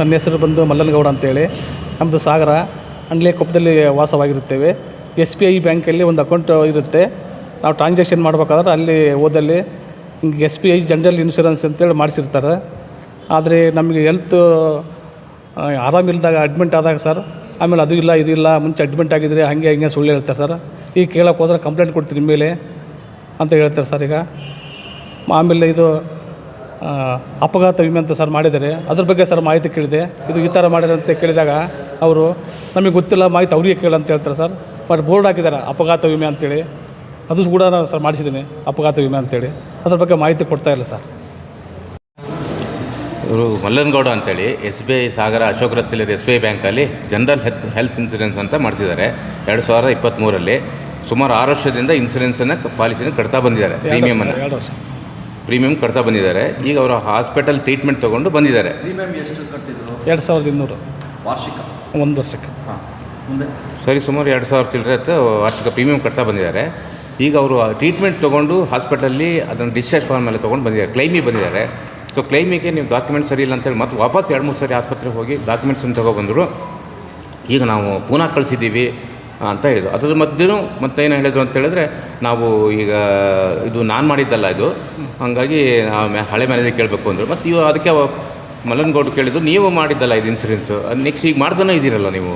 ನನ್ನ ಹೆಸರು ಬಂದು ಮಲ್ಲನಗೌಡ ಅಂತೇಳಿ. ನಮ್ಮದು ಸಾಗರ ಅಂಡ್ಲೆ ಕೊಪ್ಪದಲ್ಲಿ ವಾಸವಾಗಿರುತ್ತೇವೆ. ಎಸ್ ಬಿ ಐ ಬ್ಯಾಂಕಲ್ಲಿ ಒಂದು ಅಕೌಂಟ್ ಇರುತ್ತೆ. ನಾವು ಟ್ರಾನ್ಸಾಕ್ಷನ್ ಮಾಡ್ಬೇಕಾದ್ರೆ ಅಲ್ಲಿ ಹೋದಲ್ಲಿ ಹಿಂಗೆ S B I general insurance ಅಂತೇಳಿ ಮಾಡಿಸಿರ್ತಾರೆ. ಆದರೆ ನಮಗೆ ಹೆಲ್ತ್ ಆರಾಮಿಲ್ಲದಾಗ ಅಡ್ಮಿಂಟ್ ಆದಾಗ ಸರ್ ಆಮೇಲೆ ಅದು ಇಲ್ಲ ಇದಿಲ್ಲ ಮುಂಚೆ ಅಡ್ಮಿಂಟ್ ಆಗಿದ್ರೆ ಹಾಗೆ ಹಿಂಗೆ ಸುಳ್ಳು ಹೇಳ್ತಾರೆ ಸರ್ ಈಗ ಕೇಳೋಕೆ ಹೋದ್ರೆ ಕಂಪ್ಲೇಂಟ್ ಕೊಡ್ತೀನಿ ಮೇಲೆ ಅಂತ ಹೇಳ್ತಾರೆ ಸರ್ ಈಗ. ಆಮೇಲೆ ಇದು ಅಪಘಾತ ವಿಮೆ ಅಂತ ಸರ್ ಮಾಡಿದ್ದಾರೆ. ಅದ್ರ ಬಗ್ಗೆ ಸರ್ ಮಾಹಿತಿ ಕೇಳಿದೆ. ಇದು ಈ ಥರ ಮಾಡ್ಯಾರ ಅಂತ ಕೇಳಿದಾಗ ಅವರು ನಮಗೆ ಗೊತ್ತಿಲ್ಲ ಮಾಹಿತಿ ಅವರಿಗೆ ಕೇಳ ಅಂತ ಹೇಳ್ತಾರೆ ಸರ್. ಬಟ್ ಬೋರ್ಡ್ ಹಾಕಿದ್ದಾರೆ ಅಪಘಾತ ವಿಮೆ ಅಂತೇಳಿ. ಅದು ಕೂಡ ನಾನು ಸರ್ ಮಾಡಿಸಿದ್ದೀನಿ ಅಪಘಾತ ವಿಮೆ ಅಂತೇಳಿ. ಅದ್ರ ಬಗ್ಗೆ ಮಾಹಿತಿ ಕೊಡ್ತಾ ಇಲ್ಲ ಸರ್. ಇವರು ಮಲ್ಲನಗೌಡ ಅಂತೇಳಿ S B I Sagar Ashok ರಸ್ತೆಯಲ್ಲಿ ಎಸ್ ಬಿ ಐ ಬ್ಯಾಂಕಲ್ಲಿ ಜನರಲ್ ಹೆಲ್ತ್ ಹೆಲ್ತ್ ಇನ್ಸೂರೆನ್ಸ್ ಅಂತ ಮಾಡಿಸಿದ್ದಾರೆ. ಎರಡು ಸಾವಿರದ ಇಪ್ಪತ್ತ್ಮೂರಲ್ಲಿ ಸುಮಾರು ಆರು ವರ್ಷದಿಂದ ಇನ್ಸೂರೆನ್ಸನ್ನು ಪಾಲಿಸಿನ ಕಟ್ತಾ ಬಂದಿದ್ದಾರೆ ಪ್ರೀಮಿಯಮನ್ನು ಪ್ರೀಮಿಯಂ ಕಟ್ತಾ ಬಂದಿದ್ದಾರೆ. ಈಗ ಅವರು ಹಾಸ್ಪಿಟಲ್ ಟ್ರೀಟ್ಮೆಂಟ್ ತೊಗೊಂಡು ಬಂದಿದ್ದಾರೆ. ಪ್ರೀಮಿಯಂ ಎಷ್ಟು ಕಟ್ಟಿದ್ರು? ಎರಡು ಸಾವಿರದ ಇನ್ನೂರು. ವಾರ್ಷಿಕ? ಒಂದು ವರ್ಷಕ್ಕೆ. ಹಾಂ. ಮುಂದೆ? ಸರಿ ಸುಮಾರು ಎರಡು ಸಾವಿರ ಚಿಲ್ಲರೆ ವಾರ್ಷಿಕ ಪ್ರೀಮಿಯಂ ಕಟ್ತಾ ಬಂದಿದ್ದಾರೆ. ಈಗ ಅವರು ಟ್ರೀಟ್ಮೆಂಟ್ ತೊಗೊಂಡು ಹಾಸ್ಪಿಟಲಲ್ಲಿ ಅದನ್ನು ಡಿಸ್ಚಾರ್ಜ್ ಫಾರ್ಮ್ ಮೇಲೆ ತೊಗೊಂಡು ಬಂದಿದ್ದಾರೆ. ಕ್ಲೈಮಿಗೆ ಬಂದಿದ್ದಾರೆ. ಸೊ ಕ್ಲೈಮಿಗೆ ನೀವು ಡಾಕ್ಯುಮೆಂಟ್ ಸರಿ ಇಲ್ಲ ಅಂತೇಳಿ ಮತ್ತೆ ವಾಪಸ್ ಎರಡು ಮೂರು ಸರಿ ಆಸ್ಪತ್ರೆಗೆ ಹೋಗಿ ಡಾಕ್ಯುಮೆಂಟ್ಸನ್ನು ತೊಗೊಬಂದರು ಈಗ ನಾವು ಪುನಃ ಕಳಿಸಿದ್ದೀವಿ. ಅಂತ ಹೇಳಿದ್ರು. ಅದ್ರ ಮಧ್ಯೆನೂ ಮತ್ತೆ ಏನು ಹೇಳಿದ್ರು ಅಂತ ಹೇಳಿದ್ರೆ ನಾವು ಈಗ ಇದು ನಾನು ಮಾಡಿದ್ದಲ್ಲ ಇದು ಹಾಗಾಗಿ ಹಳೆ ಮ್ಯಾನೇಜರ್ ಕೇಳಬೇಕು ಅಂದರು. ಮತ್ತು ಇವು ಅದಕ್ಕೆ ಮಲನ್ ಗೌಡ್ ಕೇಳಿದ್ರು ನೀವು ಮಾಡಿದ್ದಲ್ಲ ಇದು ಇನ್ಸೂರೆನ್ಸು ಅದು ನೆಕ್ಸ್ಟ್ ಈಗ ಮಾಡ್ತಾನೆ ಇದ್ದೀರಲ್ಲ ನೀವು?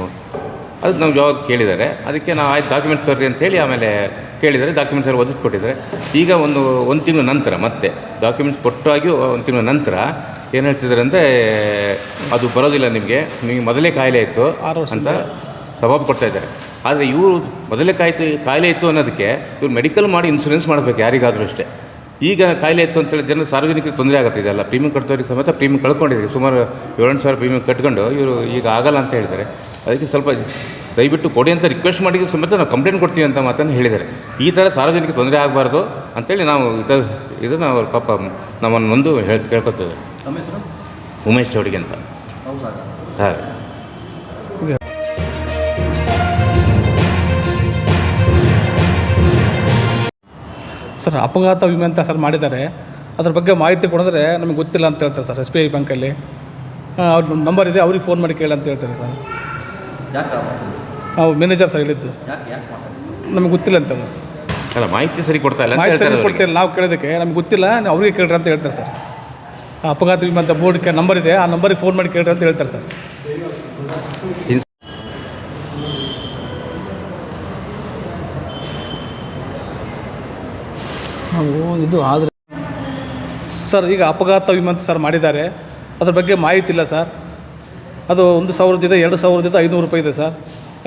ಅದಕ್ಕೆ ನಾವು ಯಾವಾಗ ಕೇಳಿದ್ದಾರೆ ಅದಕ್ಕೆ ನಾವು ಆಯ್ತು ಡಾಕ್ಯುಮೆಂಟ್ಸ್ ತರ್ರಿ ಅಂತೇಳಿ ಆಮೇಲೆ ಕೇಳಿದರೆ. ಡಾಕ್ಯುಮೆಂಟ್ಸ್ ಎಲ್ಲ ಒದಗಿಸ್ಕೊಟ್ಟಿದ್ದಾರೆ ಈಗ ಒಂದು ಒಂದು ತಿಂಗಳ ನಂತರ ಮತ್ತೆ ಡಾಕ್ಯುಮೆಂಟ್ಸ್ ಕೊಟ್ಟಾಗಿ ಒಂದು ತಿಂಗಳ ನಂತರ ಏನು ಹೇಳ್ತಿದ್ದಾರೆ ಅಂದರೆ ಅದು ಬರೋದಿಲ್ಲ ನಿಮಗೆ. ನಿಮಗೆ ಮೊದಲೇ ಕಾಯಿಲೆ ಇತ್ತು. ಅಂತ ಸವಾಬ್ ಕೊಡ್ತಾ ಇದ್ದಾರೆ. ಆದರೆ ಇವರು ಮೊದಲೇ ಕಾಯ್ತು ಕಾಯಿಲೆ ಇತ್ತು ಅನ್ನೋದಕ್ಕೆ ಇವ್ರು ಮೆಡಿಕಲ್ ಮಾಡಿ ಇನ್ಸೂರೆನ್ಸ್ ಮಾಡಬೇಕು ಯಾರಿಗಾದರೂ ಅಷ್ಟೇ. ಈಗ ಕಾಯಿಲೆ ಇತ್ತು ಅಂತೇಳಿ ಜನ ಸಾರ್ವಜನಿಕರಿಗೆ ತೊಂದರೆ ಆಗುತ್ತೆ ಇದೆಲ್ಲ. ಪ್ರೀಮಿಯಂ ಕಟ್ಟೋರಿಗೆ ಸಮೇತ ಪ್ರೀಮಿಯಂ ಕಳ್ಕೊಂಡಿದ್ದೀವಿ. ಸುಮಾರು ಏಳೆಂಟು ಸಾವಿರ ಪ್ರೀಮಿಯಂ ಕಟ್ಕೊಂಡು ಇವರು ಈಗ ಆಗಲ್ಲ ಅಂತ ಹೇಳಿದ್ದಾರೆ. ಅದಕ್ಕೆ ಸ್ವಲ್ಪ ದಯವಿಟ್ಟು ಕೊಡಿ ಅಂತ ರಿಕ್ವೆಸ್ಟ್ ಮಾಡಿದ್ರು ಸಮೇತ ನಾವು ಕಂಪ್ಲೇಂಟ್ ಕೊಡ್ತೀವಿ ಅಂತ ಮಾತನ್ನು ಹೇಳಿದ್ದಾರೆ. ಈ ಥರ ಸಾರ್ವಜನಿಕ ತೊಂದರೆ ಆಗಬಾರ್ದು ಅಂತೇಳಿ ನಾವು ಇದು ಇದನ್ನು ಅವ್ರ ಪಾಪ ನಮ್ಮನ್ನು ನೊಂದು ಹೇಳಿ ಕೇಳ್ಕೊತೇವೆ ಉಮೇಶ್ ಚೌಡಿಗೆ ಅಂತ. ಹೌದಾ? ಹಾಂ ಸರ್ ಅಪಘಾತ ವಿಮೆ ಅಂತ ಸರ್ ಮಾಡಿದ್ದಾರೆ. ಅದ್ರ ಬಗ್ಗೆ ಮಾಹಿತಿ ಕೊಡಿದ್ರೆ ನಮಗೆ ಗೊತ್ತಿಲ್ಲ ಅಂತ ಹೇಳ್ತಾರೆ ಸರ್ ಎಸ್ ಬಿ ಐ ಬ್ಯಾಂಕಲ್ಲಿ. ಅವ್ರದ್ದು ನಂಬರ್ ಇದೆ ಅವ್ರಿಗೆ ಫೋನ್ ಮಾಡಿ ಕೇಳಿ ಅಂತ ಹೇಳ್ತಾರೆ ಸರ್. ಅವ್ರು ನಾವು ಮ್ಯಾನೇಜರ್ ಸರ್ ಹೇಳಿದ್ದು. ಯಾಕೆ ಯಾಕೆ ಮಾತಾಡ್ತೀವಿ ನಮಗೆ ಗೊತ್ತಿಲ್ಲ ಅಂತ ಅದು ಅಲ್ಲ ಮಾಹಿತಿ ಸರಿ ಕೊಡ್ತಾ ಇಲ್ಲ ಅಂತ ಮಾಹಿತಿ ಹೇಳ್ತಾರೆ ಸರಿ. ಕೊಡ್ತಿಲ್ಲ ನಾವು ಕೇಳೋದಕ್ಕೆ ನಮ್ಗೆ ಗೊತ್ತಿಲ್ಲ ನೀವು ಅವ್ರಿಗೆ ಕೇಳ್ರಿ ಅಂತ ಹೇಳ್ತಾರೆ ಸರ್. ಆ ಅಪಘಾತ ವಿಮೆ ಅಂತ ಬೋರ್ಡ್ಗೆ ನಂಬರ್ ಇದೆ ಆ ನಂಬರಿಗೆ ಫೋನ್ ಮಾಡಿ ಕೇಳ್ರಿ ಅಂತ ಹೇಳ್ತಾರೆ ಸರ್. ಇದು ಆದರೆ ಸರ್, ಈಗ ಅಪಘಾತ ವಿಮೆ ಅಂತ ಸರ್ ಮಾಡಿದ್ದಾರೆ. ಅದ್ರ ಬಗ್ಗೆ ಮಾಹಿತಿ ಇಲ್ಲ ಸರ್. ಅದು ಒಂದು ಸಾವಿರದಿಂದ ಎರಡು ಸಾವಿರದಿಂದ ಐನೂರು ರೂಪಾಯಿ ಇದೆ ಸರ್.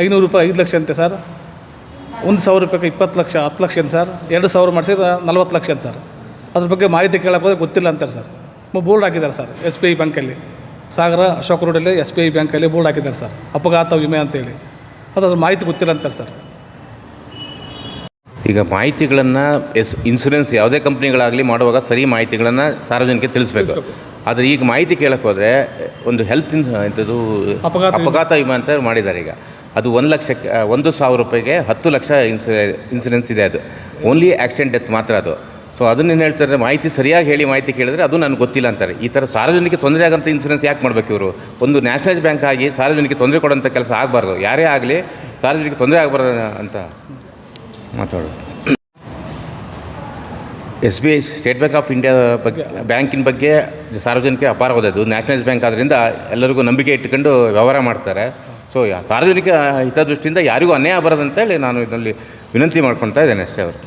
ಐನೂರು ರೂಪಾಯಿ ಐದು ಲಕ್ಷ ಅಂತೆ ಸರ್. ಒಂದು ಸಾವಿರ ರೂಪಾಯಿಗೆ ಇಪ್ಪತ್ತು ಲಕ್ಷ, ಹತ್ತು ಲಕ್ಷ ಅಂತ ಸರ್? ಎರಡು ಸಾವಿರ ಮಾಡಿಸಿದ್ರೆ ನಲ್ವತ್ತು ಲಕ್ಷ ಅಂತ ಸರ್? ಅದ್ರ ಬಗ್ಗೆ ಮಾಹಿತಿ ಕೇಳಕ್ಕೆ ಹೋದ್ರೆ ಗೊತ್ತಿಲ್ಲ ಅಂತಾರೆ ಸರ್. ಬೋರ್ಡ್ ಹಾಕಿದ್ದಾರೆ ಸರ್, ಎಸ್ ಬಿ ಐ ಬ್ಯಾಂಕಲ್ಲಿ. ಸಾಗರ, ಅಶೋಕ್ ರೋಡಲ್ಲಿ ಎಸ್ ಬಿ ಐ ಬ್ಯಾಂಕಲ್ಲಿ ಬೋರ್ಡ್ ಹಾಕಿದ್ದಾರೆ ಸರ್, ಅಪಘಾತ ವಿಮೆ ಅಂತೇಳಿ. ಅದು ಅದ್ರ ಮಾಹಿತಿ ಗೊತ್ತಿಲ್ಲ ಅಂತಾರೆ ಸರ್. ಈಗ ಮಾಹಿತಿಗಳನ್ನು ಎಸ್ ಇನ್ಸೂರೆನ್ಸ್ ಯಾವುದೇ ಕಂಪ್ನಿಗಳಾಗಲಿ ಮಾಡುವಾಗ ಸರಿ ಮಾಹಿತಿಗಳನ್ನು ಸಾರ್ವಜನಿಕರಿಗೆ ತಿಳಿಸ್ಬೇಕು. ಆದರೆ ಈಗ ಮಾಹಿತಿ ಕೇಳಕ್ಕೆ ಹೋದರೆ ಒಂದು ಹೆಲ್ತ್ ಇನ್ಸ್ ಇಂಥದ್ದು ಅಪಘಾತ ವಿಮೆ. ಅಪಘಾತ ವಿಮೆ ಅಂತ ಮಾಡಿದ್ದಾರೆ ಈಗ. ಅದು ಒಂದು ಲಕ್ಷಕ್ಕೆ ಒಂದು ಸಾವಿರ ರೂಪಾಯಿಗೆ ಹತ್ತು ಲಕ್ಷ ಇನ್ಸು ಇನ್ಸೂರೆನ್ಸ್ ಇದೆ ಅದು. ಓನ್ಲಿ ಆಕ್ಸಿಡೆಂಟ್ ಡೆತ್ ಮಾತ್ರ ಅದು. ಸೊ ಅದನ್ನೇನು ಹೇಳ್ತಾರೆ ಮಾಹಿತಿ ಸರಿಯಾಗಿ ಹೇಳಿ ಮಾಹಿತಿ ಕೇಳಿದ್ರೆ ಅದು ನನಗೆ ಗೊತ್ತಿಲ್ಲ ಅಂತಾರೆ. ಈ ಥರ ಸಾರ್ವಜನಿಕ ತೊಂದರೆ ಆಗೋಂಥ ಇನ್ಸೂರೆನ್ಸ್ ಯಾಕೆ ಮಾಡಬೇಕು ಇವರು? ಒಂದು ನ್ಯಾಷನಲೈಸ್ ಬ್ಯಾಂಕ್ ಆಗಿ ಸಾರ್ವಜನಿಕ ತೊಂದರೆ ಕೊಡೋಂಥ ಕೆಲಸ ಆಗಬಾರ್ದು. ಯಾರೇ ಆಗಲಿ ಸಾರ್ವಜನಿಕ ತೊಂದರೆ ಆಗಬಾರ್ದು ಅಂತ. ಮಾತಾಡೋದು. S B I State Bank of India ಬಗ್ಗೆ ಬ್ಯಾಂಕಿನ ಬಗ್ಗೆ ಸಾರ್ವಜನಿಕ ಅಪಾರವಾದದ್ದು ನ್ಯಾಷನಲೈಸ್ ಬ್ಯಾಂಕ್ ಆದ್ದರಿಂದ ಎಲ್ಲರಿಗೂ ನಂಬಿಕೆ ಇಟ್ಟುಕೊಂಡು ವ್ಯವಹಾರ ಮಾಡ್ತಾರೆ. ಸೊ ಸಾರ್ವಜನಿಕ ಹಿತದೃಷ್ಟಿಯಿಂದ ಯಾರಿಗೂ ಅನ್ಯಾಯ ಬರೋದಂತೇಳಿ ನಾನು ಇದರಲ್ಲಿ ವಿನಂತಿ ಮಾಡ್ಕೊತಾ ಇದ್ದೇನೆ ಅಷ್ಟೇ ಅವರು.